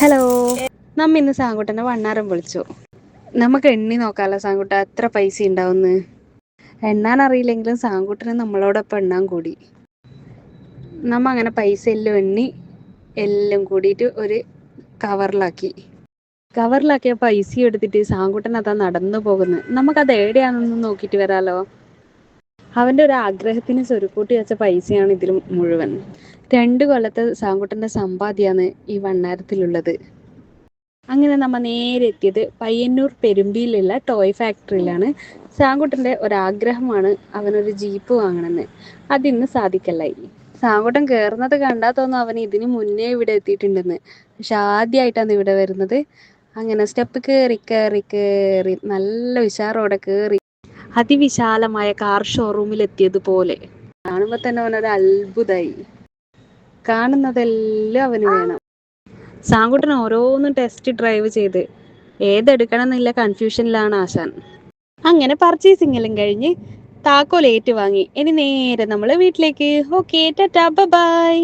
Hello. നമ്മ ഇന്ന് സാങ്കുട്ടനെ വണ്ണാരം വിളിച്ചു. നമുക്ക് എണ്ണി നോക്കാമല്ലോ സാങ്കുട്ട എത്ര പൈസ ഉണ്ടാവുന്ന് എണ്ണാൻ അറിയില്ലെങ്കിലും സാങ്കുട്ടന് നമ്മളോടൊപ്പം എണ്ണാൻ കൂടി. നമ്മ അങ്ങനെ പൈസ എല്ലാം എണ്ണി എല്ലാം കൂടിയിട്ട് ഒരു കവറിലാക്കി. കവറിലാക്കിയ പൈസ എടുത്തിട്ട് സാങ്കുട്ടൻ അതാ നടന്നു പോകുന്നത്. നമുക്കത് എവിടെയാണെന്ന് നോക്കിയിട്ട് വരാലോ. അവന്റെ ഒരു ആഗ്രഹത്തിന് സ്വരുക്കൂട്ടി വെച്ച പൈസയാണ് ഇതിൽ മുഴുവൻ. രണ്ട് കൊല്ലത്തെ സാങ്കുട്ടന്റെ സമ്പാദ്യമാണ് ഈ വണ്ണാരത്തിലുള്ളത്. അങ്ങനെ നമ്മൾ നേരെ എത്തിയത് പയ്യന്നൂർ പെരുമ്പിയിലുള്ള ടോയ് ഫാക്ടറിയിലാണ്. സാങ്കുട്ടന്റെ ഒരാഗ്രഹമാണ് അവനൊരു ജീപ്പ് വാങ്ങണമെന്ന്. അതിന്ന് സാധിക്കല്ലായി സാങ്കുട്ടൻ കയറുന്നത് കണ്ടാൽ തോന്നും അവൻ ഇതിന് മുന്നേ ഇവിടെ എത്തിയിട്ടുണ്ടെന്ന്. പക്ഷെ ആദ്യമായിട്ടാണ് ഇവിടെ വരുന്നത്. അങ്ങനെ സ്റ്റെപ്പ് കയറി കയറി കയറി നല്ല ഉഷാറോടെ കയറി അതിവിശാലമായ കാർ ഷോറൂമിൽ എത്തിയതുപോലെ കാണുമ്പോൾ തന്നെ അവനൊരു അത്ഭുതമായി കാണുന്നതെല്ലാം അവന് വേണം. സാങ്കുട്ടൻ ഓരോന്നും ടെസ്റ്റ് ഡ്രൈവ് ചെയ്ത് ഏതെടുക്കണം എന്നുള്ള കൺഫ്യൂഷനിലാണ് ആശാൻ. അങ്ങനെ പർച്ചേസിംഗ് എല്ലാം കഴിഞ്ഞ് താക്കോൽ ഏറ്റുവാങ്ങി. ഇനി നേരെ നമ്മൾ വീട്ടിലേക്ക്. Okay tata bye